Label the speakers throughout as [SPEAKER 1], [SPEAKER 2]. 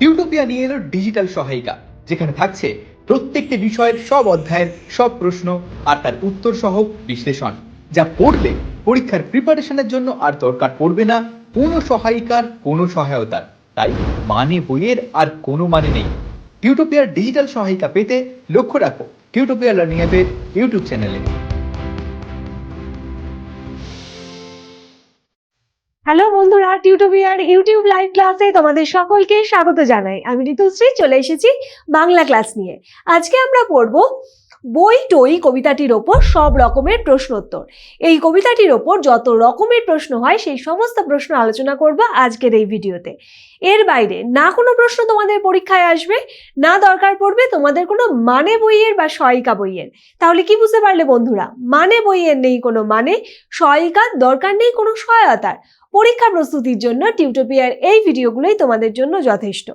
[SPEAKER 1] টিউটোপিয়া নিয়ে এলো ডিজিটাল সহায়িকা, যেখানে থাকছে প্রত্যেকটি বিষয়ের সব অধ্যায়ের সব প্রশ্ন আর তার উত্তর সহ বিশ্লেষণ, যা পড়লে পরীক্ষার প্রিপারেশনের জন্য আর দরকার পড়বে না কোনো সহায়িকার কোনো সহায়তার। তাই মানে বইয়ের আর কোনো মানে নেই। টিউটোপিয়ার ডিজিটাল সহায়িকা পেতে লক্ষ্য রাখো টিউটোপিয়া লার্নিং অ্যাপের ইউটিউব চ্যানেলে।
[SPEAKER 2] হ্যালো বন্ধুরা, টিউটোবিয়ার ইউটিউব লাইভ ক্লাসে তোমাদের সকলকে স্বাগত জানাই। আমি ঋতুশ্রী, চলে এসেছি বাংলা ক্লাস নিয়ে। আজকে আমরা পড়ব বই, টই, কবিতাটির ওপর সব রকমের প্রশ্নোত্তর। এই কবিতাটির ওপর যত রকমের প্রশ্ন হয়, সেই সমস্ত প্রশ্ন আলোচনা করব আজকের এই ভিডিওতে। এর বাইরে না কোনো প্রশ্ন তোমাদের পরীক্ষায় আসবে, না দরকার পড়বে তোমাদের কোনো মানে বইয়ের বা সহায়িকা বইয়ের। তাহলে কি বুঝতে পারলে বন্ধুরা? মানে বইয়ের নেই কোনো মানে সহায়িকার দরকার নেই কোনো সহায়তার। পরীক্ষা প্রস্তুতির জন্য টিউটোপিয়ার এই ভিডিওগুলোই তোমাদের জন্য যথেষ্ট।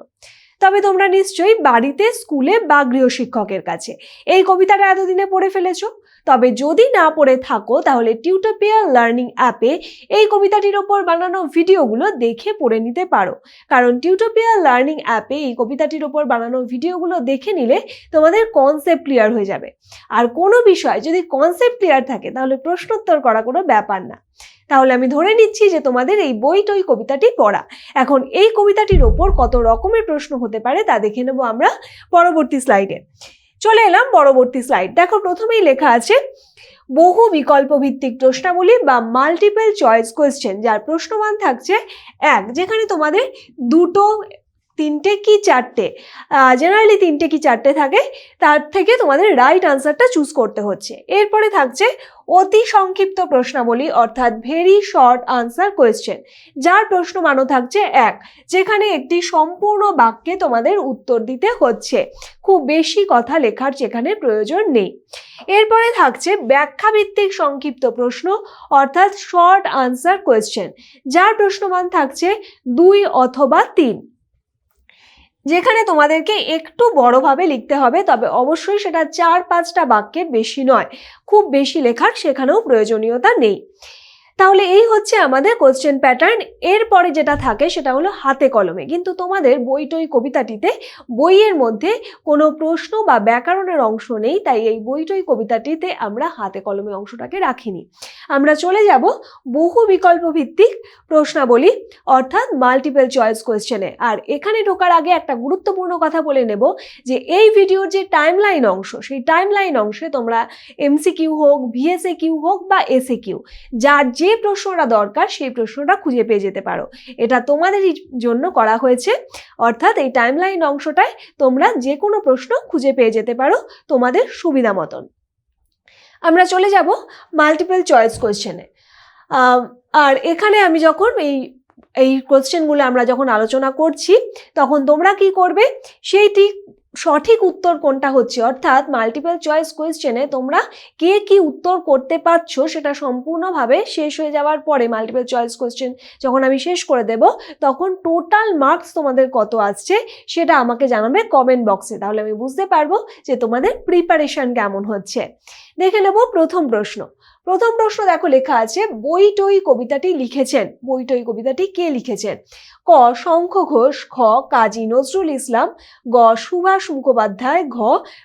[SPEAKER 2] তবে তোমরা নিশ্চয়ই বাড়িতে, স্কুলে বা গৃহশিক্ষকের কাছে এই কবিতাটা এতদিনে পড়ে ফেলেছো। তবে যদি না পড়ে থাকো, তাহলে টিউটোপিয়া লার্নিং অ্যাপে এই কবিতাটির ওপর বানানো ভিডিওগুলো দেখে পড়ে নিতে পারো। কারণ টিউটোপিয়া লার্নিং অ্যাপে এই কবিতাটির ওপর বানানো ভিডিওগুলো দেখে নিলে তোমাদের কনসেপ্ট ক্লিয়ার হয়ে যাবে। আর কোনো বিষয় যদি কনসেপ্ট ক্লিয়ার থাকে, তাহলে প্রশ্নোত্তর করা কোনো ব্যাপার না। তাহলে আমি ধরে নিচ্ছি যে তোমাদের এই বই টই কবিতাটি পড়া। এখন এই কবিতাটির ওপর কত রকমের প্রশ্ন হতে পারে তা দেখে নেব আমরা পরবর্তী স্লাইডে। চলে এলাম পরবর্তী স্লাইড। দেখো প্রথমেই লেখা আছে, বহু বিকল্প ভিত্তিক প্রশ্নাবলী বা মাল্টিপল চয়েস কোয়েশ্চেন যার প্রশ্নমান থাকছে এক, যেখানে তোমাদের দুটো তিনটে কি চারটে? জেনারেলি তিনটে কি চারটে থাকে? তার থেকে তোমাদের রাইট আনসারটা চুজ করতে হচ্ছে। এরপরে থাকছে অতি সংক্ষিপ্ত প্রশ্নাবলী, অর্থাৎ ভেরি শর্ট আনসার কোয়েশ্চেন যার প্রশ্ন মানো থাকছে এক, যেখানে একটি সম্পূর্ণ বাক্যে তোমাদের উত্তর দিতে হচ্ছে। খুব বেশি কথা লেখার যেখানে প্রয়োজন নেই। এরপরে থাকছে ব্যাখ্যাভিত্তিক সংক্ষিপ্ত প্রশ্ন, অর্থাৎ শর্ট আনসার কোয়েশ্চেন যার প্রশ্নমান থাকছে দুই অথবা তিন। যেখানে তোমাদেরকে একটু বড়ভাবে লিখতে হবে, তবে অবশ্যই সেটা চার পাঁচটা বাক্যের বেশি নয়। খুব বেশি লেখার সেখানেও প্রয়োজনীয়তা নেই। তাহলে এই হচ্ছে আমাদের কোশ্চেন প্যাটার্ন এরপরে যেটা থাকে সেটা হলো হাতে কলমে। কিন্তু তোমাদের বইটই কবিতাটিতে বইয়ের মধ্যে কোনো প্রশ্ন বা ব্যাকরণের অংশ নেই, তাই এই বইটই কবিতাটিতে আমরা হাতে কলমে অংশটাকে রাখিনি। আমরা চলে যাব বহু বিকল্প ভিত্তিক প্রশ্নাবলী, অর্থাৎ মাল্টিপল চয়েস কোয়েশ্চেনে আর এখানে ঢোকার আগে একটা গুরুত্বপূর্ণ কথা বলে নেব যে এই ভিডিওর যে টাইমলাইন অংশ, সেই টাইমলাইন অংশে তোমরা এমসিকিউ হোক ভিএসএ কিউ হোক বা এসএ কিউ যার যে প্রশ্নটা দরকার সেই প্রশ্নটা খুঁজে পেয়ে যেতে পারো। এটা তোমাদেরই জন্য করা হয়েছে। অর্থাৎ এই টাইমলাইন অংশটায় তোমরা যে কোনো প্রশ্ন খুঁজে পেয়ে যেতে পারো তোমাদের সুবিধা মতন। আমরা চলে যাব মাল্টিপল চয়েস কোয়েশ্চেনে আর এখানে আমি যখন এই এই কোশ্চেনগুলো আমরা যখন আলোচনা করছি, তখন তোমরা কি করবে? সেইটি সঠিক উত্তর কোনটা হচ্ছে? অর্থাৎ মাল্টিপল চয়েস কোয়েশ্চেনে তোমরা কে কি উত্তর করতে পারছ সেটা সম্পূর্ণভাবে শেষ হয়ে যাওয়ার পরে মাল্টিপল চয়েস কোয়েশ্চেন যখন আমি শেষ করে দেব, তখন টোটাল মার্কস তোমাদের কত আসছে সেটা আমাকে জানাবে কমেন্ট বক্সে তাহলে আমি বুঝতে পারব যে তোমাদের প্রিপারেশন কেমন হচ্ছে। দেখে নেব প্রথম প্রশ্ন। প্রথম প্রশ্ন দেখো লেখা আছে বইটই কবিতাটি লিখেছেন। বইটই কবিতাটি কে লিখেছেন? ক, শঙ্খ ঘোষ, খ, কাজী নজরুল ইসলাম, গ, সুভাষ মুখোপাধ্যায়, ঘ,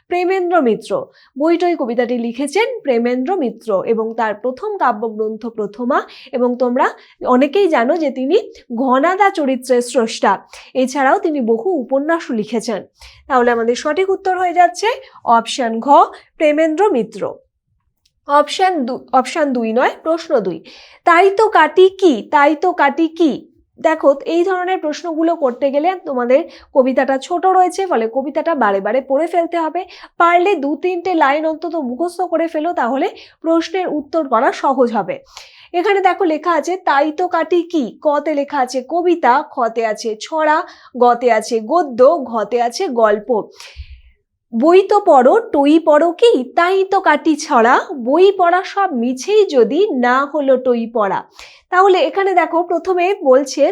[SPEAKER 2] প্রেমেন্দ্র মিত্র। বইটই কবিতাটি লিখেছেন প্রেমেন্দ্র মিত্র এবং তার প্রথম কাব্যগ্রন্থ প্রথমা এবং তোমরা অনেকেই জানো যে তিনি ঘনাদা চরিত্রের স্রষ্টা। এছাড়াও তিনি বহু উপন্যাসও লিখেছেন। তাহলে আমাদের সঠিক উত্তর হয়ে যাচ্ছে অপশান ঘ, প্রেমেন্দ্র মিত্র। অপশান দু, অপশান দুই নয়, প্রশ্ন দুই। তাই তো কাটি কি? তাই তো কাটি কি? দেখো, এই ধরনের প্রশ্নগুলো করতে গেলে তোমাদের কবিতাটা ছোট রয়েছে, ফলে কবিতাটা বারে বারে পড়ে ফেলতে হবে। পারলে দু তিনটে লাইন অন্তত মুখস্থ করে ফেলো, তাহলে প্রশ্নের উত্তর করা সহজ হবে। এখানে দেখো লেখা আছে, তাই তো কাটি কি? কতে লেখা আছে, কবিতা, খতে আছে ছড়া, গতে আছে গদ্য, ঘতে আছে গল্প। বই তো পড়ো, টই পড়ো কি? তাই তো কাটি ছড়া। বই পড়া সব মিছেই যদি না হলো টই পড়া। তাহলে এখানে দেখো, প্রথমে বলছে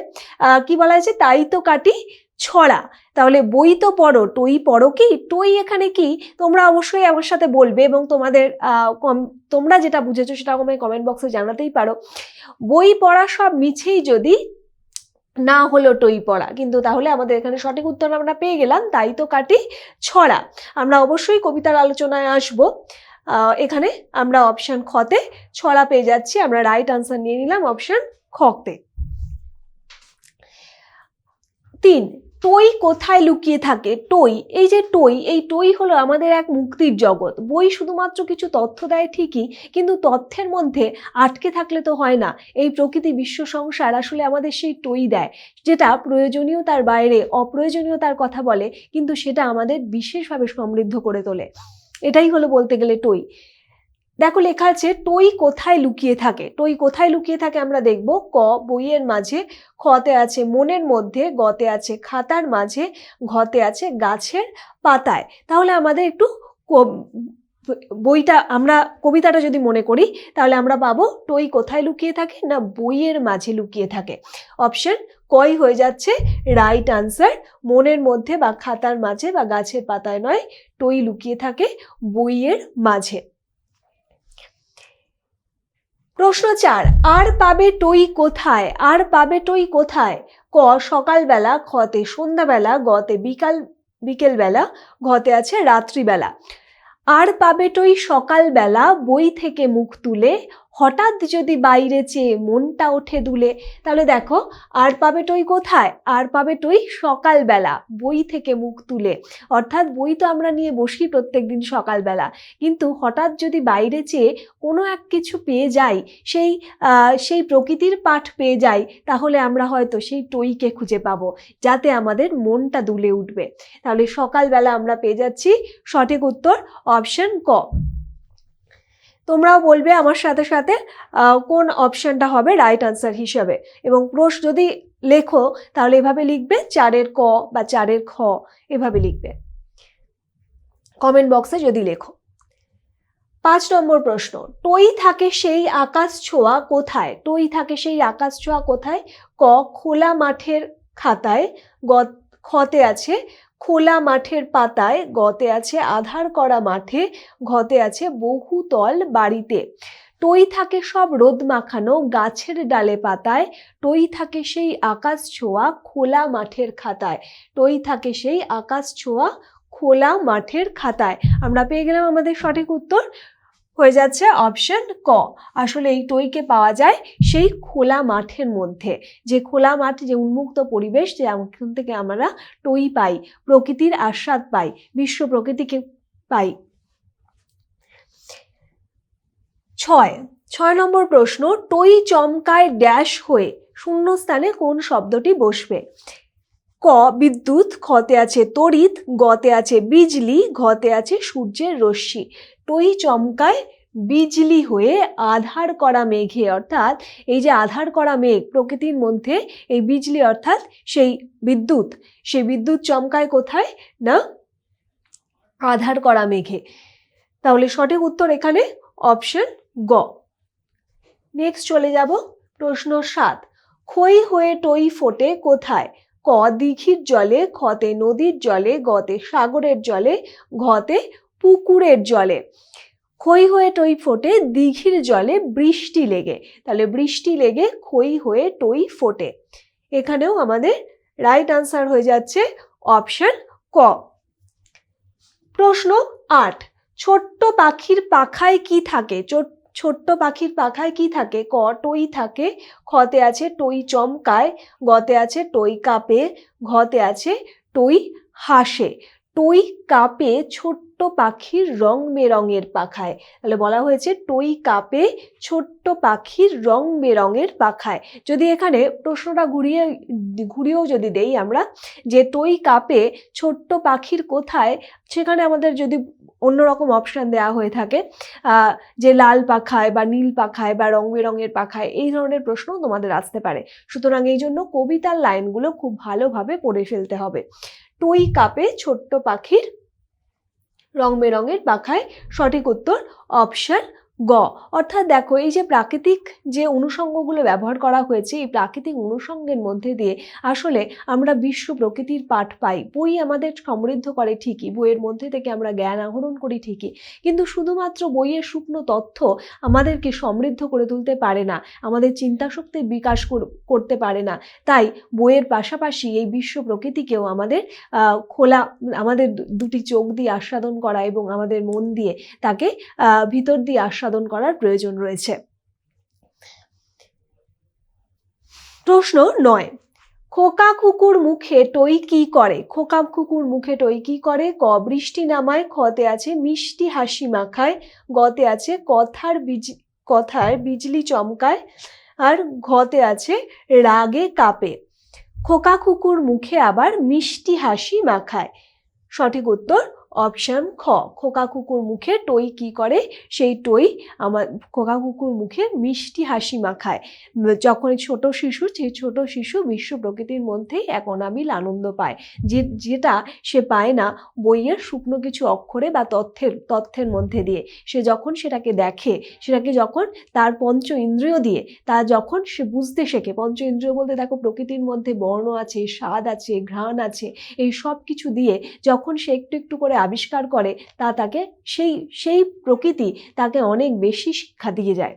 [SPEAKER 2] কি বলা হয়েছে? তাই তো কাটি ছড়া। তাহলে বই তো পড়ো, টই পড়ো কি? টই এখানে কি? তোমরা অবশ্যই আমার সাথে বলবে এবং তোমাদের কম, তোমরা যেটা বুঝেছ সেটা আমায় কমেন্ট বক্সে জানাতেই পারো। বই পড়া সব মিছেই যদি না হলো টই পড়া। কিন্তু তাহলে আমাদের এখানে সঠিক উত্তর আমরা পেয়ে গেলাম, তাই তো কাটি ছড়া। আমরা অবশ্যই কবিতার আলোচনায় আসব। এখানে আমরা অপশান খতে ছড়া পেয়ে যাচ্ছি। আমরা রাইট আনসার নিয়ে নিলাম অপশান খতে তিন টই কোথায় লুকিয়ে থাকে? টই, এই যে টই, এই টই হলো আমাদের এক মুক্তির জগৎ। বই শুধুমাত্র কিছু তথ্য দেয় ঠিকই, কিন্তু তথ্যের মধ্যে আটকে থাকলে তো হয় না। এই প্রকৃতি বিশ্ব সংসার আসলে আমাদের সেই টই দেয়, যেটা প্রয়োজনীয়তার বাইরে অপ্রয়োজনীয়তার কথা বলে, কিন্তু সেটা আমাদের বিশেষভাবে সমৃদ্ধ করে তোলে। এটাই হলো বলতে গেলে টই। দেখো লেখা আছে টই কোথায় লুকিয়ে থাকে? টই কোথায় লুকিয়ে থাকে? আমরা দেখব, ক, বইয়ের মাঝে, খতে আছে, মনের মধ্যে, গতে আছে, খাতার মাঝে, ঘতে আছে, গাছের পাতায়। তাহলে আমাদের একটু বইটা, আমরা কবিতাটা যদি মনে করি, তাহলে আমরা পাবো টই কোথায় লুকিয়ে থাকে না বইয়ের মাঝে লুকিয়ে থাকে? অপশন, কই হয়ে যাচ্ছে? রাইট আনসার, মনের মধ্যে বা খাতার মাঝে বা গাছের পাতায় নয় টই লুকিয়ে থাকে বইয়ের মাঝে। প্রশ্ন চার, আর পাবে টই কোথায়? আর পাবে টই কোথায়? ক, সকালবেলা খতে সন্ধ্যাবেলা, গতে বিকাল, বিকেলবেলা, ঘতে আছে রাত্রিবেলা। আর পাবে টই সকালবেলা, বই থেকে মুখ তুলে হঠাৎ যদি বাইরে চেয়ে মনটা ওঠে দুলে, তাহলে দেখো, আর পাবে টই কোথায়? আর পাবে টই সকালবেলা, বই থেকে মুখ তুলে। অর্থাৎ বই তো আমরা নিয়ে বসি প্রত্যেকদিন সকালবেলা। কিন্তু হঠাৎ যদি বাইরে চেয়ে কোনো এক কিছু পেয়ে যাই, সেই সেই প্রকৃতির পাঠ পেয়ে যাই, তাহলে আমরা হয়তো সেই টইকে খুঁজে পাবো, যাতে আমাদের মনটা দুলে উঠবে। তাহলে সকালবেলা আমরা পেয়ে যাচ্ছি সঠিক উত্তর, অপশন ক। তোমরাও বলবে আমার সাথে সাথে কোন অপশনটা হবে রাইট আনসার হিসাবে। এবং প্রশ্ন যদি লেখো, তাহলে এভাবে লিখবে, চারের ক বা চারের খ এভাবে লিখবে। কমেন্ট বক্সে যদি লেখো। পাঁচ নম্বর প্রশ্ন টই থাকে সেই আকাশ ছোঁয়া কোথায়? টই থাকে সেই আকাশ ছোঁয়া কোথায়? ক, খোলা মাঠের খাতায় গ, খতে আছে। খোলা মাঠের পাতায় গতে আছে আধার করা মাঠে ঘতে আছে বহুতল বাড়িতে। টই থাকে সব রোদ মাখানো গাছের ডালে পাতায়, টই থাকে সেই আকাশ ছোঁয়া খোলা মাঠের খাতায়। টই থাকে সেই আকাশ ছোঁয়া খোলা মাঠের খাতায়। আমরা পেয়ে গেলাম আমাদের সঠিক উত্তর। হয়ে যাচ্ছে অপশন ক। আসলে এই টইকে পাওয়া যায় সেই খোলা মাঠের মধ্যে। যে খোলা মাঠ, যে উন্মুক্ত পরিবেশ, যে এখান থেকে আমরা টই পাই, প্রকৃতির আস্বাদ পাই, বিশ্ব প্রকৃতিকে পাই। ছয় ছয় নম্বর প্রশ্ন, টই চমকায় ড্যাশ হয়ে শূন্যস্থানে কোন শব্দটি বসবে? ক, বিদ্যুৎ খতে আছে তড়িৎ, গতে আছে বিজলি, ঘতে আছে সূর্যের রশ্মি। টই চমকায় বিজলি হয়ে আধার করা মেঘে, অর্থাৎ এই যে আধার করা মেঘ প্রকৃতির মধ্যে এই বিজলি, অর্থাৎ সেই বিদ্যুৎ সেই বিদ্যুৎ চমকায় কোথায়? না, আধার করা মেঘে। তাহলে সঠিক উত্তর এখানে অপশন গ। নেক্সট চলে যাব প্রশ্ন সাত। খই হয়ে টই ফোটে কোথায়? ক দিঘির জলে, খতে নদীর জলে, গতে সাগরের জলে, ঘতে পুকুরের জলে। খই হয়ে টই ফোটে, দিঘির জলে বৃষ্টি লেগে। তাহলে বৃষ্টি লেগে খই হয়ে টই ফোটে। এখানেও আমাদের রাইট আনসার হয়ে যাচ্ছে অপশন ক। প্রশ্ন আট, ছোট্ট পাখির পাখায় কি থাকে? চো- ছোট্ট পাখির পাখায় কি থাকে? ক, টই থাকে, খতে আছে টই চমকায়, গতে আছে টই কাপে, ঘতে আছে টই হাসে। টই কাপে ছোট্ট পাখির রং বেরঙের পাখায়। তাহলে বলা হয়েছে টই কাপে ছোট্ট পাখির রং বেরঙের পাখায়। যদি এখানে প্রশ্নটা ঘুরিয়ে, ঘুরিয়েও যদি দেই আমরা, যে টই কাপে ছোট্ট পাখির কোথায়, সেখানে আমাদের যদি অন্যরকম অপশান দেওয়া হয়ে থাকে যে লাল পাখায় বা নীল পাখায় বা রং বেরঙের পাখায়, এই ধরনের প্রশ্ন তোমাদের আসতে পারে। সুতরাং এই জন্য কবিতার লাইনগুলো খুব ভালোভাবে পড়ে ফেলতে হবে। টই কাপে ছোট্ট পাখির রং বেরঙের পাখায় সঠিক উত্তর অপশন গ। অর্থাৎ দেখো, এই যে প্রাকৃতিক যে অনুষঙ্গগুলো ব্যবহার করা হয়েছে, এই প্রাকৃতিক অনুষঙ্গের মধ্যে দিয়ে আসলে আমরা বিশ্ব প্রকৃতির পাঠ পাই। বই আমাদের সমৃদ্ধ করে ঠিকই, বইয়ের মধ্যে থেকে আমরা জ্ঞান আহরণ করি ঠিকই। কিন্তু শুধুমাত্র বইয়ের শুকনো তথ্য আমাদেরকে সমৃদ্ধ করে তুলতে পারে না, আমাদের চিন্তাশক্তির বিকাশ করতে পারে না। তাই বইয়ের পাশাপাশি এই বিশ্ব প্রকৃতিকেও আমাদের খোলা, আমাদের দুটি চোখ দিয়ে আস্বাদন করা এবং আমাদের মন দিয়ে তাকে ভিতর দিয়ে আস্বাদন করার প্রয়োজন রয়েছে। প্রশ্ন নয়, খোকা কুকুর মুখে টই কি করে? খোকা কুকুর মুখে টই কি করে? ক, বৃষ্টি নামায়, খতে আছে মিষ্টি হাসি মাখায়, গতে আছে কথার বিজ কথার বিজলি চমকায়, আর ঘতে আছে রাগে কাপে। খোকা কুকুর মুখে আবার মিষ্টি হাসি মাখায়। সঠিক উত্তর অপশন খ, খোকা কুকুর মুখে টই কি করে? সেই টই আমার খোকা কুকুর মুখে মিষ্টি হাসি মাখায়। যখন ছোট শিশু, সেই ছোট শিশু বিশ্ব প্রকৃতির মধ্যেই এক অনাবিল আনন্দ পায়। যে, যেটা সে পায় না বইয়ের শুকনো কিছু অক্ষরে বা তথ্যের তথ্যের মধ্যে দিয়ে। সে যখন সেটাকে দেখে, সেটাকে যখন তার পঞ্চ ইন্দ্রিয় দিয়ে, তা যখন সে বুঝতে শেখে, পঞ্চ ইন্দ্রিয় বলতে দেখো প্রকৃতির মধ্যে বর্ণ আছে, স্বাদ আছে, ঘ্রাণ আছে, এই সব কিছু দিয়ে যখন সে একটু একটু করে আবিষ্কার করে, তা তাকে সেই সেই প্রকৃতি তাকে অনেক বেশি শিক্ষা দিয়ে যায়।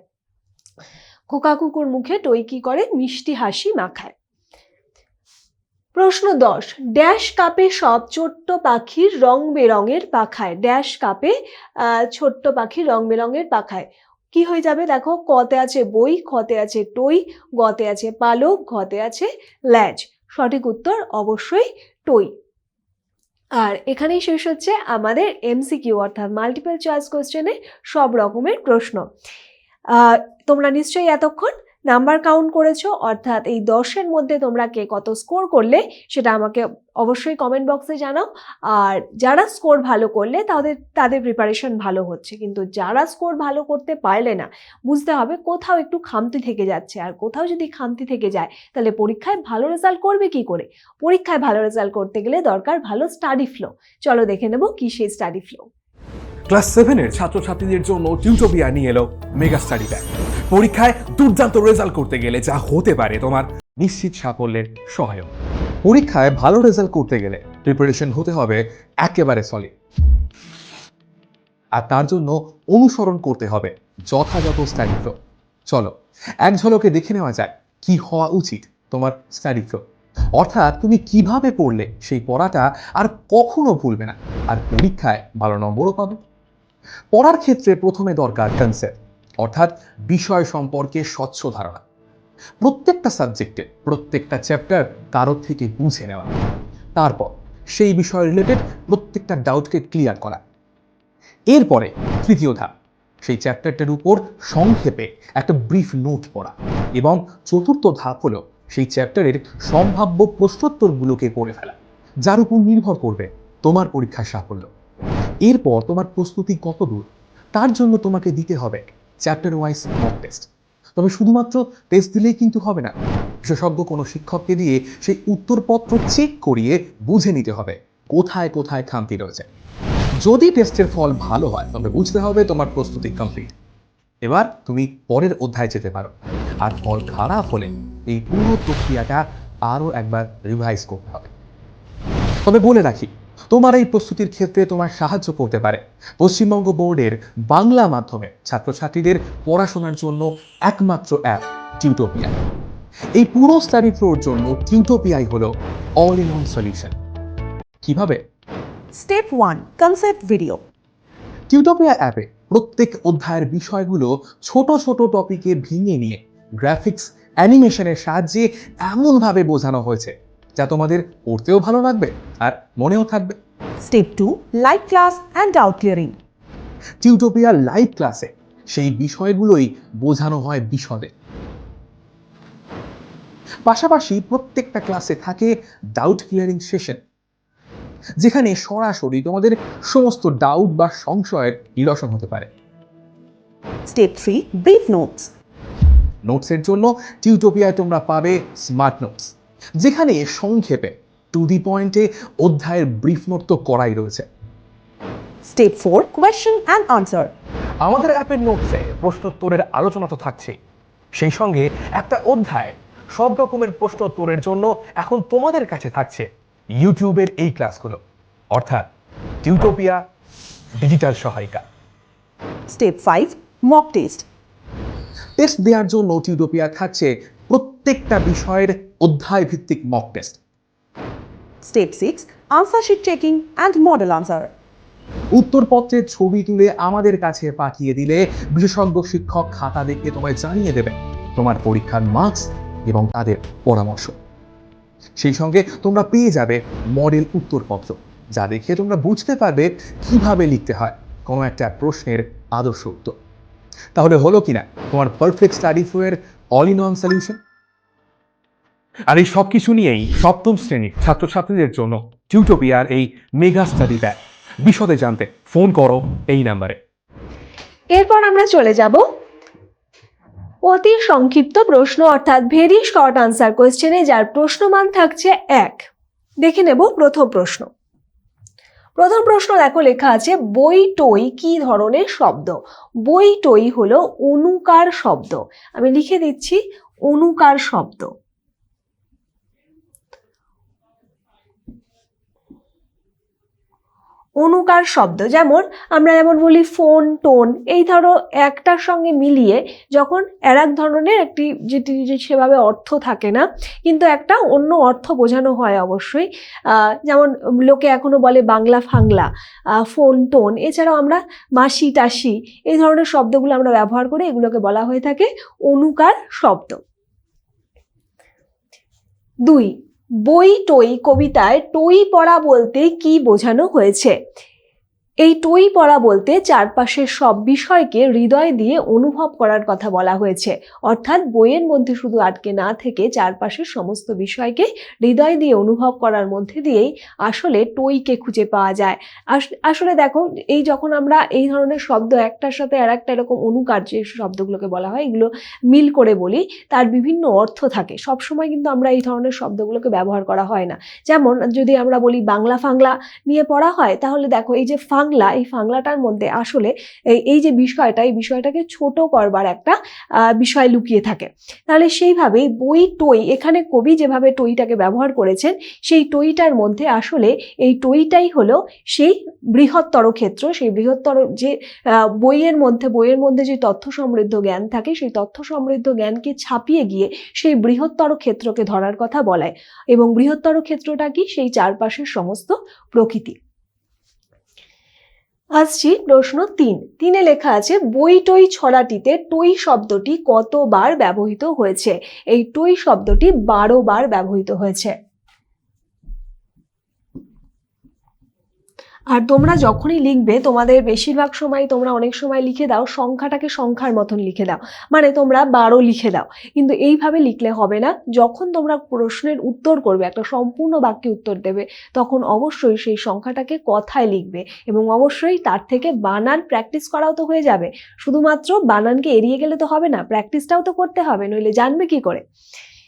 [SPEAKER 2] খোকা কুকুর মুখে টই কি করে, মিষ্টি হাসি মাখায়। প্রশ্ন দশ, ড্যাশ কাপে সব ছোট্ট পাখির রং বেরঙের পাখায়। ড্যাশ কাপে ছোট্ট পাখির রং বেরঙের পাখায়। কি হয়ে যাবে দেখো, কতে আছে বই খতে আছে টই, গতে আছে পালক ঘতে আছে ল্যাজ। সঠিক উত্তর অবশ্যই টই। আর এখানেই শেষ হচ্ছে আমাদের এমসিকিউ অর্থাৎ মাল্টিপল চয়েস কোশ্চেনে সব রকমের প্রশ্ন। তোমরা নিশ্চয়ই এতক্ষণ নাম্বার কাউন্ট করেছ, অর্থাৎ এই দশের মধ্যে তোমরা কে কত স্কোর করলে সেটা আমাকে অবশ্যই কমেন্ট বক্সে জানাও। আর যারা স্কোর ভালো করলে তাদের তাদের প্রিপারেশন ভালো হচ্ছে। কিন্তু যারা স্কোর ভালো করতে পারলে না, বুঝতে হবে কোথাও একটু খামতি থেকে যাচ্ছে। আর কোথাও যদি খামতি থেকে যায়, তাহলে পরীক্ষায় ভালো রেজাল্ট করবে কি করে? পরীক্ষায় ভালো রেজাল্ট করতে গেলে দরকার ভালো স্টাডি ফ্লো চলো দেখে নেব কি সেই স্টাডি ফ্লো
[SPEAKER 3] ক্লাস সেভেনের ছাত্রছাত্রীদের জন্য টিউটোপিয়া নিয়ে এলো মেগা স্টাডি প্যাক। পরীক্ষায় দুর্দান্ত রেজাল্ট করতে গেলে যা হতে পারে তোমার নিশ্চিত সাফল্যের সহায়ক। পরীক্ষায় ভালো রেজাল্ট করতে গেলে প্রিপারেশন হতে হবে একেবারে সলিড আর তার জন্য অনুসরণ করতে হবে যথাযথ স্টাডি ফ্লো চলো, এক ঝলকে দেখে নেওয়া যায় কি হওয়া উচিত তোমার স্টাডি ফ্লো অর্থাৎ তুমি কীভাবে পড়লে সেই পড়াটা আর কখনো ভুলবে না। আর পরীক্ষায় ভালো নম্বরও পাবে। পড়ার ক্ষেত্রে প্রথমে দরকার কনসেপ্ট অর্থাৎ বিষয় সম্পর্কে স্বচ্ছ ধারণা। প্রত্যেকটা সাবজেক্টে প্রত্যেকটা চ্যাপ্টার কারোর থেকে বুঝে নেওয়া। তারপর সেই বিষয় রিলেটেড প্রত্যেকটা ডাউটকে ক্লিয়ার করা। এরপরে তৃতীয় ধাপ, সেই চ্যাপ্টারটার উপর সংক্ষেপে একটা ব্রিফ নোট পড়া এবং চতুর্থ ধাপ হলো সেই চ্যাপ্টারের সম্ভাব্য প্রশ্নোত্তরগুলোকে পড়ে ফেলা, যার উপর নির্ভর করবে তোমার পরীক্ষার সাফল্য। এরপর তোমার প্রস্তুতি কত দূর? তার জন্য তোমাকে দিতে হবে চ্যাপ্টার ওয়াইজ মক টেস্ট তবে শুধুমাত্র টেস্ট দিলেই কিন্তু হবে না। বিশেষজ্ঞ কোনো শিক্ষককে দিয়ে সেই উত্তরপত্র চেক করিয়ে বুঝে নিতে হবে কোথায় কোথায় খামতি রয়েছে। যদি টেস্টের ফল ভালো হয় তবে বুঝতে হবে তোমার প্রস্তুতি কমপ্লিট এবার তুমি পরের অধ্যায় যেতে পারো। আর ফল খারাপ হলে এই পুরো প্রক্রিয়াটা আরও একবার রিভাইজ করতে হবে। তবে বলে রাখি তোমার এই প্রস্তুতির ক্ষেত্রে তোমার সাহায্য করতে পারে। পশ্চিমবঙ্গ বোর্ডের বাংলা মাধ্যমে ছাত্রছাত্রীদের পড়াশোনার জন্য একমাত্র অ্যাপ টিউটোপিয়া এই পুরো স্টাডি ফ্লোর জন্য টিউটোপিয়াই হলো অল ইন ওয়ান সলিউশন কীভাবে?
[SPEAKER 4] Step one concept video
[SPEAKER 3] Tutopia অ্যাপে প্রত্যেক অধ্যায়ের বিষয়গুলো ছোট ছোট টপিকে ভেঙে নিয়ে গ্রাফিক্স অ্যানিমেশনের সাহায্যে এমনভাবে বোঝানো হয়েছে। যা তোমাদের পড়তেও ভালো লাগবে আর মনেও থাকবে।
[SPEAKER 4] Step 2 Live Class and Doubt clearing
[SPEAKER 3] Tutopia live ক্লাসে সেই বিষয়গুলোই বোঝানো হয় বিশদে। পাশাপাশি প্রত্যেকটা ক্লাসে থাকে ডাউট ক্লিয়ারিং সেশন যেখানে সরাসরি তোমাদের সমস্ত ডাউট বা সংশয়ের নিরসন হতে পারে।
[SPEAKER 4] Step 3 Brief Notes.
[SPEAKER 3] নোটসের জন্য টিউটোপিয়ায় তোমরা পাবে স্মার্ট নোটস যেখানে সংক্ষেপে টু দি পয়েন্টে অধ্যায়ের ব্রিফ নোট তো করাই রয়েছে।
[SPEAKER 4] Step 4 Question and Answer.
[SPEAKER 3] আমাদের অ্যাপের নোটসে প্রশ্নোত্তরের আলোচনা তো থাকছে সেই সঙ্গে একটা অধ্যায় সব রকমের প্রশ্নোত্তরের জন্য এখন তোমাদের কাছে থাকছে ইউটিউবের এই ক্লাসগুলো। অর্থাৎ টিউটোপিয়া ডিজিটাল সহায়িকা
[SPEAKER 4] Step 5 Mock টেস্ট
[SPEAKER 3] টেস্ট দেওয়ার জন্য টিউটোপিয়া থাকছে প্রত্যেকটা বিষয়ের অধ্যায় ভিত্তিক mock test
[SPEAKER 4] Step 6 Answer sheet checking and model answer
[SPEAKER 3] উত্তরপত্রের ছবি তুলে আমাদের কাছে পাঠিয়ে দিলে বিশেষজ্ঞ শিক্ষক খাতা দেখে তোমায় জানিয়ে দেবেন তোমার পরীক্ষার মার্কস এবং তাদের পরামর্শ। সেই সঙ্গে তোমরা পেয়ে যাবে মডেল উত্তরপত্র যা দেখে তোমরা বুঝতে পারবে কীভাবে লিখতে হয় কোনো একটা প্রশ্নের আদর্শ উত্তর। তাহলে হলো কিনা তোমার পারফেক্ট স্টাডি ফ্লোয়ের অল ইন অন সলিউশন আর এই সব কিছু নিয়েই সপ্তম শ্রেণির ছাত্রছাত্রীদের জন্য টিউটোপিয়ার এই মেগা স্টাডি ব্যাগ বিশদে জানতে ফোন করো এই নাম্বারে।
[SPEAKER 2] এরপর আমরা চলে যাব অতি সংক্ষিপ্ত প্রশ্ন, অর্থাৎ ভেরি শর্ট আনসার কোয়েশ্চেনে যার প্রশ্নমান থাকছে এক। দেখে নেব প্রথম প্রশ্ন। প্রথম প্রশ্ন দেখো, লেখা আছে, বই টই কি ধরনের শব্দ? বই টই হলো অনুকার শব্দ। আমি লিখে দিচ্ছি, অনুকার শব্দ। অনুকার শব্দ, যেমন আমরা যেমন বলি ফোন টোন এই ধরো একটার সঙ্গে মিলিয়ে যখন আর এক ধরনের একটি যেটি সেভাবে অর্থ থাকে না, কিন্তু একটা অন্য অর্থ বোঝানো হয় অবশ্যই। যেমন লোকে এখনও বলে বাংলা ফাংলা ফোন টোন এছাড়াও আমরা মাসি, টাসি, এই ধরনের শব্দগুলো আমরা ব্যবহার করে এগুলোকে বলা হয়ে থাকে অনুকার শব্দ। দুই বই টই কবিতায় টই পড়া বলতে কি বোঝানো হয়েছে? এই টই পড়া বলতে চারপাশের সব বিষয়কে হৃদয় দিয়ে অনুভব করার কথা বলা হয়েছে। অর্থাৎ বইয়ের মধ্যে শুধু আটকে না থেকে চারপাশের সমস্ত বিষয়কে হৃদয় দিয়ে অনুভব করার মধ্যে দিয়েই আসলে টইকে খুঁজে পাওয়া যায়। আস- আসলে দেখো, এই যখন আমরা এই ধরনের শব্দ একটার সাথে আর একটা এরকম অনুকার যে শব্দগুলোকে বলা হয়, এগুলো মিল করে বলি, তার বিভিন্ন অর্থ থাকে। সব সময় কিন্তু আমরা এই ধরনের শব্দগুলোকে ব্যবহার করা হয় না। যেমন যদি আমরা বলি বাংলা ফাংলা নিয়ে পড়া হয়, তাহলে দেখো এই যে ফাংলা এই ফাংলাটার মধ্যে আসলে এই যে বিষয়টা, এই বিষয়টাকে ছোট করবার একটা বিষয় লুকিয়ে থাকে। তাহলে সেইভাবেই বই, টই, এখানে কবি যেভাবে টইটাকে ব্যবহার করেছেন, সেই টইটার মধ্যে আসলে এই টইটাই হলো সেই বৃহত্তর ক্ষেত্র, সেই বৃহত্তর যে বইয়ের মধ্যে বইয়ের মধ্যে যে তথ্য সমৃদ্ধ জ্ঞান থাকে, সেই তথ্য সমৃদ্ধ জ্ঞানকে ছাপিয়ে গিয়ে সেই বৃহত্তর ক্ষেত্রকে ধরার কথা বলায়। এবং বৃহত্তর ক্ষেত্রটা কি? সেই চারপাশের সমস্ত প্রকৃতি। আসছি প্রশ্ন তিন। তিনে লেখা আছে, বই টই ছড়াটিতে টই শব্দটি কতবার ব্যবহৃত হয়েছে? এই টই শব্দটি বারো বার ব্যবহৃত হয়েছে। আর তোমরা যখনই লিখবে, তোমাদের বেশিরভাগ সময় তোমরা অনেক সময় লিখে দাও, সংখ্যাটাকে সংখ্যার মতন লিখে দাও। মানে তোমরা বারো লিখে দাও। কিন্তু এইভাবে লিখলে হবে না। যখন তোমরা প্রশ্নের উত্তর করবে, একটা সম্পূর্ণ বাক্যে উত্তর দেবে, তখন অবশ্যই সেই সংখ্যাটাকে কথায় লিখবে এবং অবশ্যই তার থেকে বানান প্র্যাকটিস করাও তো হয়ে যাবে। শুধুমাত্র বানানকে এড়িয়ে গেলে তো হবে না, প্র্যাকটিসটাও তো করতে হবে, নইলে জানবে কি করে?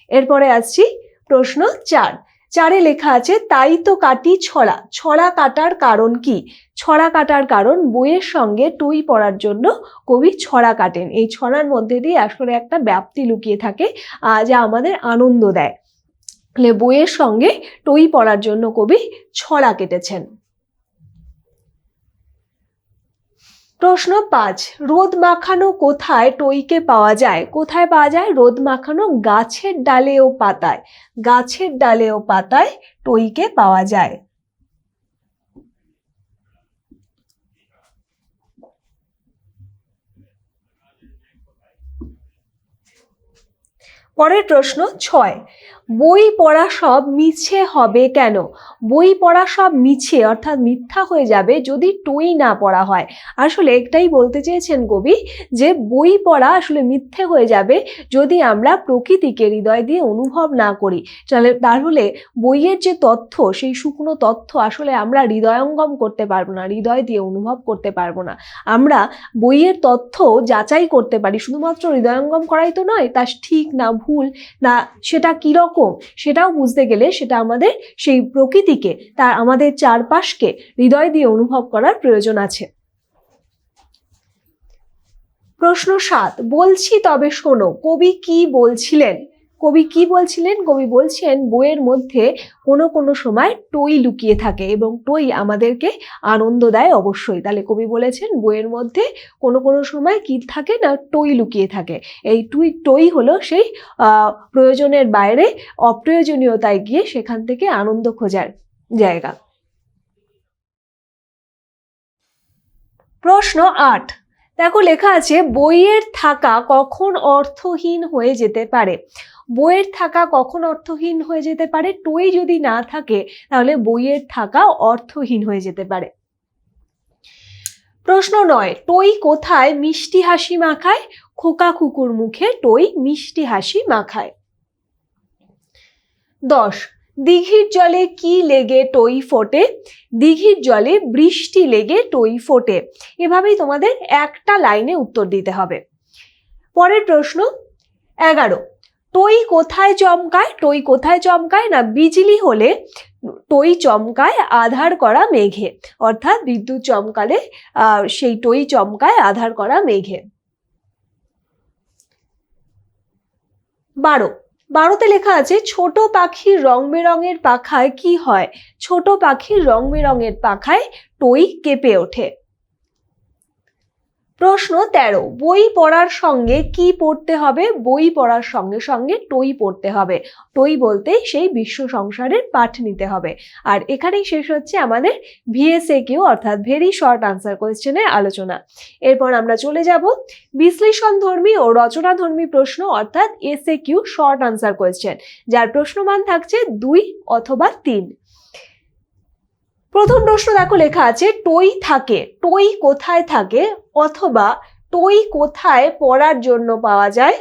[SPEAKER 2] এরপরে আসছি প্রশ্ন চার। চারে লেখা আছে, তাই তো কাটি ছড়া। ছড়া কাটার কারণ কি? ছড়া কাটার কারণ বইয়ের সঙ্গে টই পড়ার জন্য কবি ছড়া কাটেন। এই ছড়ার মধ্যে দিয়ে আসলে একটা ব্যাপ্তি লুকিয়ে থাকে যা আমাদের আনন্দ দেয়। বইয়ের সঙ্গে টই পড়ার জন্য কবি ছড়া কেটেছেন। প্রশ্ন পাঁচ, রোদ মাখানো কোথায় টইকে পাওয়া যায়? কোথায় পাওয়া যায়? রোদ মাখানো গাছের ডালে ও পাতায়। গাছের ডালে ও পাতায় টইকে পাওয়া যায়। পরের প্রশ্ন ছয় বই পড়া সব মিছে হবে কেন? বই পড়া সব মিছে, অর্থাৎ মিথ্যা হয়ে যাবে যদি টই না পড়া হয়। আসলে একটাই বলতে চেয়েছেন কবি যে, বই পড়া আসলে মিথ্যে হয়ে যাবে যদি আমরা প্রকৃতিকে হৃদয় দিয়ে অনুভব না করি। তাহলে তাহলে বইয়ের যে তথ্য, সেই শুকনো তথ্য আসলে আমরা হৃদয়ঙ্গম করতে পারব না, হৃদয় দিয়ে অনুভব করতে পারব না। আমরা বইয়ের তথ্য যাচাই করতে পারি, শুধুমাত্র হৃদয়ঙ্গম করাই তো নয়, তা ঠিক না, ভুল, না সেটা কীরকম সেটাও বুঝতে গেলে সেটা আমাদের সেই প্রকৃতিকে, তার আমাদের চারপাশকে হৃদয় দিয়ে অনুভব করার প্রয়োজন আছে। প্রশ্ন সাত, বলছি তবে শোনো, কবি কি বলছিলেন? কবি কি বলছিলেন? কবি বলছেন, বইয়ের মধ্যে কোনো কোনো সময় টই লুকিয়ে থাকে এবং টই আমাদেরকে আনন্দ দেয় অবশ্যই। তাহলে কবি বলেছেন, বইয়ের মধ্যে কোনো কোনো সময় কি থাকে না, টই লুকিয়ে থাকে। এই টুই, টই হলো সেই প্রয়োজনের বাইরে অপ্রয়োজনীয়তায় গিয়ে সেখান থেকে আনন্দ খোঁজার জায়গা। প্রশ্ন আট। দেখো লেখা আছে, বইয়ের থাকা কখন অর্থহীন হয়ে যেতে পারে? বইয়ের থাকা কখন অর্থহীন হয়ে যেতে পারে? টই যদি না থাকে, তাহলে বইয়ের থাকা অর্থহীন হয়ে যেতে পারে। প্রশ্ন নয়, টই কোথায়? মিষ্টি হাসি মাখায়, খোকা কুকুর মুখে টই মিষ্টি হাসি মাখায়। দশ দিঘির জলে কি লেগে টই ফোটে? দিঘির জলে বৃষ্টি লেগে টই ফোটে। এভাবেই তোমাদের একটা লাইনে উত্তর দিতে হবে। পরের প্রশ্ন, এগারো। টই কোথায় চমকায়? টই কোথায় চমকায় না বিজলি হলে টই চমকায় আধার করা মেঘে? অর্থাৎ বিদ্যুৎ চমকালে সেই টই চমকায় আধার করা মেঘে। বারো। বারোতে লেখা আছে, ছোট পাখির রং বেরঙের পাখায় কি হয়? ছোট পাখির রং বেরঙের পাখায় টই কেঁপে ওঠে। প্রশ্ন তেরো, বই পড়ার সঙ্গে কি পড়তে হবে? বই পড়ার সঙ্গে সঙ্গে টই পড়তে হবে। টই বলতে সেই বিশ্ব সংসারের পাঠ নিতে হবে। আর এখানেই শেষ হচ্ছে আমাদের ভিএসএ কিউ অর্থাৎ ভেরি শর্ট আনসার কোয়েশ্চেনের আলোচনা। এরপর আমরা চলে যাব বিশ্লেষণ ধর্মী ও রচনা ধর্মী প্রশ্ন, অর্থাৎ SA Q short answer question যার প্রশ্নমান থাকছে দুই অথবা তিন। প্রথম প্রশ্ন দেখো লেখা আছে, টই থাকে। টই কোথায় থাকে? অথবা, টই কোথায় পড়ার জন্য পাওয়া যায়?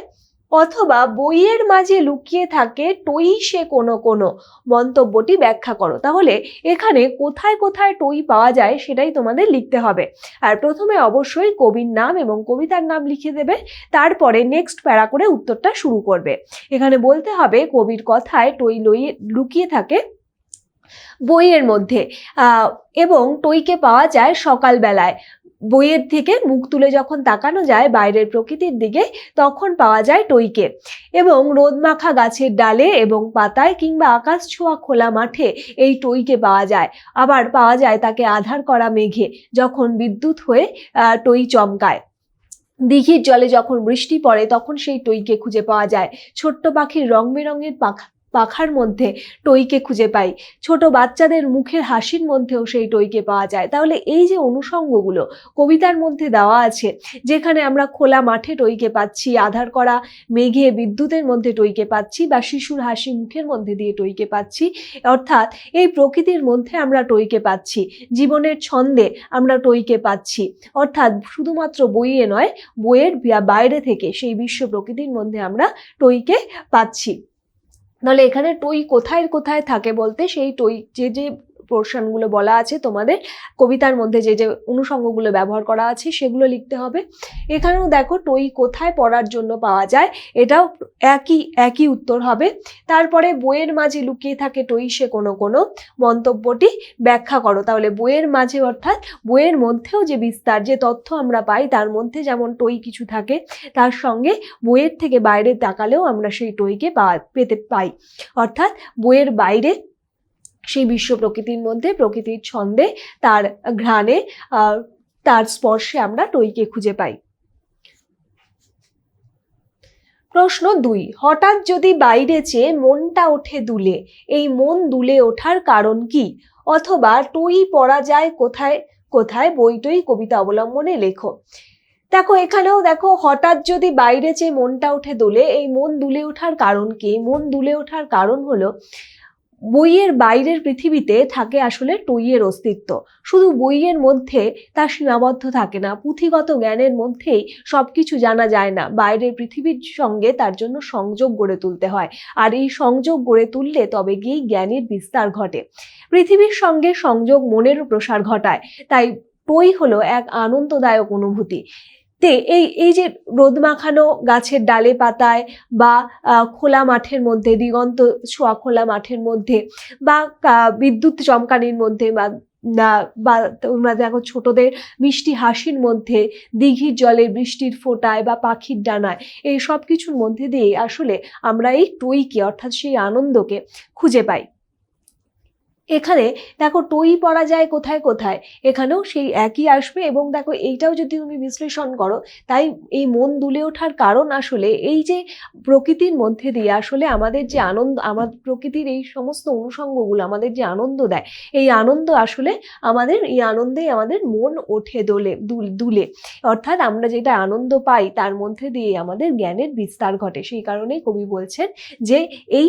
[SPEAKER 2] অথবা, বইয়ের মাঝে লুকিয়ে থাকে, টই সে কোনো কোনো। মন্তব্যটি ব্যাখ্যা করো। তাহলে এখানে কোথায় কোথায় টই পাওয়া যায় সেটাই তোমাদের লিখতে হবে। আর প্রথমে অবশ্যই কবির নাম এবং কবিতার নাম লিখে দেবে, তারপরে নেক্সট প্যারা করে উত্তরটা শুরু করবে। এখানে বলতে হবে, কবির কথায় টই লইয়ে, লুকিয়ে থাকে বইয়ের মধ্যে। এবং টইকে পাওয়া যায় সকালবেলায়। বইয়ের থেকে মুখ তুলে যখন তাকানো যায় বাইরের প্রকৃতির দিকে, তখন পাওয়া যায় টইকে। এবং রোদমাখা গাছের ডালে এবং পাতায় কিংবা আকাশ ছোঁয়া খোলা মাঠে এই টইকে পাওয়া যায়। আবার পাওয়া যায় তাকে আধার করা মেঘে যখন বিদ্যুৎ হয়ে টই চমকায়। দিঘির জলে যখন বৃষ্টি পড়ে, তখন সেই টইকে খুঁজে পাওয়া যায়। ছোট্ট পাখির রং বেরঙের পাখা পাখার মধ্যে টইকে খুঁজে পাই। ছোট বাচ্চাদের মুখের হাসির মধ্যেও সেই টইকে পাওয়া যায়। তাহলে এই যে অনুষঙ্গগুলো কবিতার মধ্যে দেওয়া আছে, যেখানে আমরা খোলা মাঠে টইকে পাচ্ছি, আধার করা মেঘে বিদ্যুতের মধ্যে টইকে পাচ্ছি বা শিশুর হাসি মুখের মধ্যে দিয়ে টইকে পাচ্ছি, অর্থাৎ এই প্রকৃতির মধ্যে আমরা টইকে পাচ্ছি, জীবনের ছন্দে আমরা টইকে পাচ্ছি। অর্থাৎ শুধুমাত্র বইয়ে নয়, বইয়ের বাইরে থেকে সেই বিশ্ব প্রকৃতির মধ্যে আমরা টইকে পাচ্ছি। তাহলে এখানে টই কোথায় কোথায় থাকে বলতে সেই টই যে যে পোর্শনগুলো বলা আছে, তোমাদের কবিতার মধ্যে যে যে অনুষঙ্গগুলো ব্যবহার করা আছে সেগুলো লিখতে হবে। এখানেও দেখো টই কোথায় পড়ার জন্য পাওয়া যায়, এটাও একই একই উত্তর হবে। তারপরে বইয়ের মাঝে লুকিয়ে থাকে টই সে কোনো কোনো মন্তব্যটি ব্যাখ্যা করো। তাহলে বইয়ের মাঝে অর্থাৎ বইয়ের মধ্যেও যে বিস্তার, যে তথ্য আমরা পাই, তার মধ্যে যেমন টই কিছু থাকে, তার সঙ্গে বইয়ের থেকে বাইরে তাকালেও আমরা সেই টইকে পেতে পাই। অর্থাৎ বইয়ের বাইরে সেই বিশ্ব প্রকৃতির মধ্যে, প্রকৃতির ছন্দে, তার ঘ্রাণে তার স্পর্শে আমরা টইকে খুঁজে পাই। প্রশ্ন দুই, হঠাৎ যদি বাইরে চেয়ে মনটা ওঠে দুলে, এই মন দুলে ওঠার কারণ কি? অথবা টই পড়া যায় কোথায় কোথায়? বইটই কবিতা অবলম্বনে লেখো। দেখো, এখানেও দেখো, হঠাৎ যদি বাইরে চেয়ে মনটা উঠে দোলে, এই মন দুলে ওঠার কারণ কি? মন দুলে ওঠার কারণ হলো বইয়ের বাইরের পৃথিবীতে থাকে আসলে টইয়ের অস্তিত্ব। শুধু বইয়ের মধ্যে তা সীমাবদ্ধ থাকে না, পুঁথিগত জ্ঞানের মধ্যেই সবকিছু জানা যায় না। বাইরের পৃথিবীর সঙ্গে তার জন্য সংযোগ গড়ে তুলতে হয়। আর এই সংযোগ গড়ে তুললে তবে গিয়েই জ্ঞানের বিস্তার ঘটে। পৃথিবীর সঙ্গে সংযোগ মনেরও প্রসার ঘটায়। তাই টই হলো এক আনন্দদায়ক অনুভূতি। তে এই এই যে রোদ মাখানো গাছের ডালে পাতায় বা খোলা মাঠের মধ্যে, দিগন্ত ছোঁয়া খোলা মাঠের মধ্যে বা বিদ্যুৎ চমকানির মধ্যে বা বা, তোমরা দেখো ছোটদের মিষ্টি হাসির মধ্যে, দিঘির জলে বৃষ্টির ফোটায় বা পাখির ডানায়, এই সব কিছুর মধ্যে দিয়ে আসলে আমরা এই টইকে অর্থাৎ সেই আনন্দকে খুঁজে পাই। এখানে দেখো টই পড়া যায় কোথায় কোথায়? এখানেও সেই একই আসবে এবং দেখো এইটাও যদি তুমি বিশ্লেষণ করো, তাই এই মন দুলে ওঠার কারণ আসলে এই যে প্রকৃতির মধ্যে দিয়ে আসলে আমাদের যে আনন্দ, আমার প্রকৃতির এই সমস্ত অনুষঙ্গগুলো আমাদের যে আনন্দ দেয়, এই আনন্দ আসলে আমাদের, এই আনন্দেই আমাদের মন ওঠে দোলে, দুল- অর্থাৎ আমরা যেটা আনন্দ পাই তার মধ্যে দিয়ে আমাদের জ্ঞানের বিস্তার ঘটে। সেই কারণেই কবি বলছেন যে এই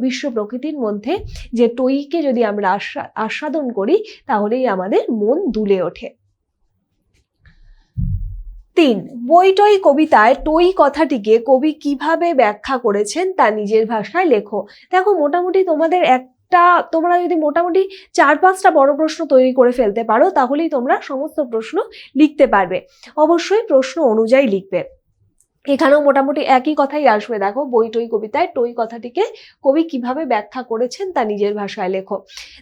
[SPEAKER 2] বিশ্ব প্রকৃতির মধ্যে যে টইকে যদি আমরা আস্বা- আস্বাদন করি, তাহলেই আমাদের মন দুলে ওঠে। তিন বইটই কবিতায় টই কথাটিকে কবি কীভাবে ব্যাখ্যা করেছেন তা নিজের ভাষায় লেখো। দেখো, মোটামুটি তোমাদের একটা, তোমরা যদি মোটামুটি চার পাঁচটা বড় প্রশ্ন তৈরি করে ফেলতে পারো, তাহলেই তোমরা সমস্ত প্রশ্ন লিখতে পারবে। অবশ্যই প্রশ্ন অনুযায়ী লিখবে। এখানেও মোটামুটি একই কথাই আসবে। দেখো, বই, টই, কবিতায় টই কথাটিকে কবি কীভাবে ব্যাখ্যা করেছেন তা নিজের ভাষায় লেখো।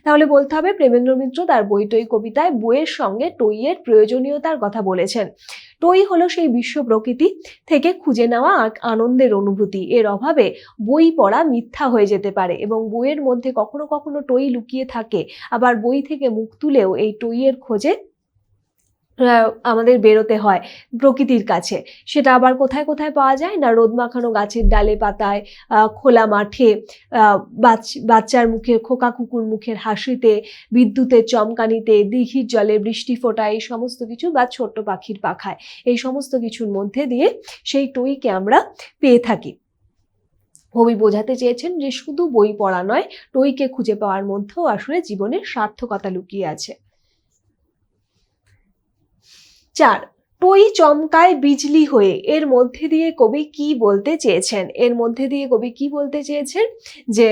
[SPEAKER 2] তাহলে বলতে হবে, প্রেমেন্দ্র মিত্র তার বই, টই, কবিতায় বইয়ের সঙ্গে টইয়ের প্রয়োজনীয়তার কথা বলেছেন। টই হলো সেই বিশ্ব প্রকৃতি থেকে খুঁজে নেওয়া আনন্দের অনুভূতি। এর অভাবে বই পড়া মিথ্যা হয়ে যেতে পারে এবং বইয়ের মধ্যে কখনো কখনো টই লুকিয়ে থাকে। আবার বই থেকে মুখ তুলেও এই টইয়ের খোঁজে আমাদের বেরোতে হয় প্রকৃতির কাছে। সেটা আবার কোথায় কোথায় পাওয়া যায়? না রোদ মাখানো গাছের ডালে পাতায় খোলা মাঠে বাচ্চার মুখের খোকা কুকুর মুখের হাসিতে, বিদ্যুতের চমকানিতে, দিঘির জলে বৃষ্টি ফোটায়, এই সমস্ত কিছু বা ছোট্ট পাখির পাখায়। এই সমস্ত কিছুর মধ্যে দিয়ে সেই টইকে আমরা পেয়ে থাকি। কবি বোঝাতে চেয়েছেন যে শুধু বই পড়া নয়, টইকে খুঁজে পাওয়ার মধ্যেও আসলে জীবনের সার্থকতা লুকিয়ে আছে। চার, টই চমকায় বিজলি হয়ে। এর মধ্যে দিয়ে কবি কি বলতে চেয়েছেন? এর মধ্যে দিয়ে কবি কি বলতে চেয়েছেন? যে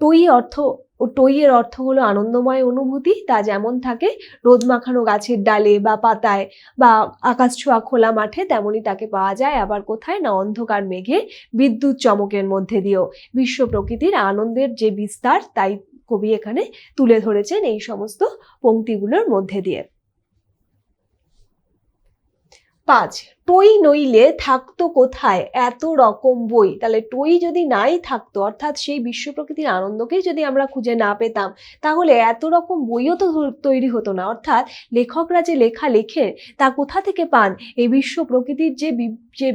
[SPEAKER 2] টই অর্থ ও টইয়ের অর্থ হলো আনন্দময় অনুভূতি। তা যেমন থাকে, রোদ মাখানো গাছের ডালে বা পাতায় বা আকাশ ছোঁয়া খোলা মাঠে, তেমনই তাকে পাওয়া যায়। আবার কোথায়? না অন্ধকার মেঘে, বিদ্যুৎ চমকের মধ্যে দিয়েও। বিশ্ব প্রকৃতির আনন্দের যে বিস্তার, তাই কবি এখানে তুলে ধরেছেন এই সমস্ত পংক্তিগুলোর মধ্যে দিয়ে। পাঁচ, টই নইলে থাকতো কোথায়? এত রকম বই। তাহলে টই যদি নাই থাকতো, অর্থাৎ সেই বিশ্ব প্রকৃতির আনন্দকেই যদি আমরা খুঁজে না পেতাম, তাহলে এত রকম বইও তো তৈরি হতো না। অর্থাৎ লেখকরা যে লেখা লেখেন, তা কোথা থেকে পান? এই বিশ্ব প্রকৃতির যে যে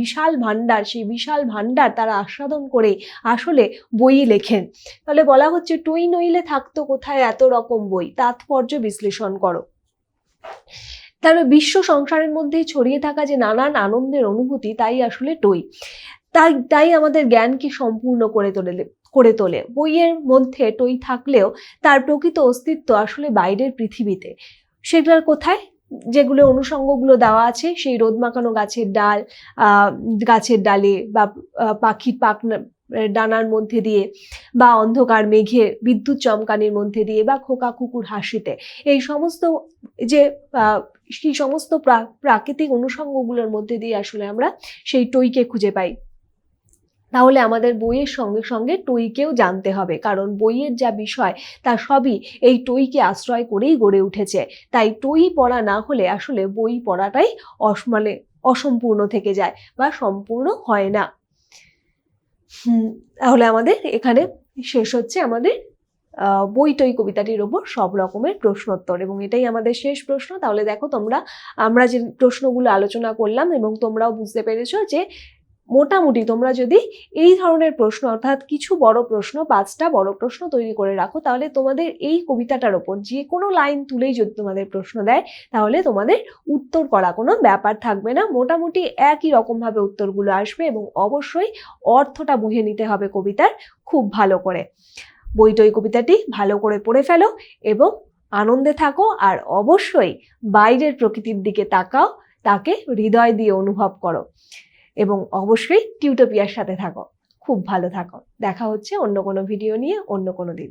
[SPEAKER 2] বিশাল ভাণ্ডার, সেই বিশাল ভাণ্ডার তারা আস্বাদন করে আসলে বই লেখেন। তাহলে বলা হচ্ছে টই নইলে থাকতো কোথায়? এত রকম বই। তাৎপর্য বিশ্লেষণ করো। তারপরে বিশ্ব সংসারের মধ্যে ছড়িয়ে থাকা যে নানান আনন্দের অনুভূতি, তাই আসলে টই। তাই তাই আমাদের জ্ঞানকে সম্পূর্ণ করে তোলে করে তোলে। বইয়ের মধ্যে টই থাকলেও তার প্রকৃত অস্তিত্ব আসলে বাইরের পৃথিবীতে। সেগুলোর কোথায়? যেগুলো অনুষঙ্গগুলো দেওয়া আছে, সেই রোদ মাখানো গাছের ডাল গাছের ডালে বা পাখির পাখনা ডানার মধ্যে দিয়ে বা অন্ধকার মেঘে বিদ্যুৎ চমকানির মধ্যে দিয়ে বা খোকা কুকুর হাসিতে। এই সমস্ত যে সেই সমস্ত প্রা- প্রাকৃতিক অনুষঙ্গগুলোর মধ্যে দিয়ে আসলে আমরা সেই টইকে খুঁজে পাই। তাহলে আমাদের বইয়ের সঙ্গে সঙ্গে টইকেও জানতে হবে, কারণ বইয়ের যা বিষয় তা সবই এই টইকে আশ্রয় করেই গড়ে উঠেছে। তাই টই পড়া না হলে আসলে বই পড়াটাই অস- মানে অসম্পূর্ণ থেকে যায় বা সম্পূর্ণ হয় না। তাহলে আমাদের এখানে শেষ হচ্ছে আমাদের বইটই বই টই কবিতাটির ওপর সব রকমের প্রশ্নোত্তর এবং এটাই আমাদের শেষ প্রশ্ন। তাহলে দেখো তোমরা, আমরা যে প্রশ্নগুলো আলোচনা করলাম এবং তোমরাও বুঝতে পেরেছ যে মোটামুটি তোমরা যদি এই ধরনের প্রশ্ন, অর্থাৎ কিছু বড় প্রশ্ন, পাঁচটা বড় প্রশ্ন তৈরি করে রাখো, তাহলে তোমাদের এই কবিতাটার ওপর যে কোনো লাইন তুলেই যদি তোমাদের প্রশ্ন দেয়, তাহলে তোমাদের উত্তর করা কোনো ব্যাপার থাকবে না। মোটামুটি একই রকমভাবে উত্তরগুলো আসবে এবং অবশ্যই অর্থটা বুঝে নিতে হবে কবিতার খুব ভালো করে। বইটই কবিতাটি ভালো করে পড়ে ফেলো এবং আনন্দে থাকো আর অবশ্যই বাইরের প্রকৃতির দিকে তাকাও, তাকে হৃদয় দিয়ে অনুভব করো। এবং অবশ্যই টিউটোপিয়ার সাথে থাকো। খুব ভালো থাকো। দেখা হচ্ছে অন্য কোনো ভিডিও নিয়ে অন্য কোনো দিন।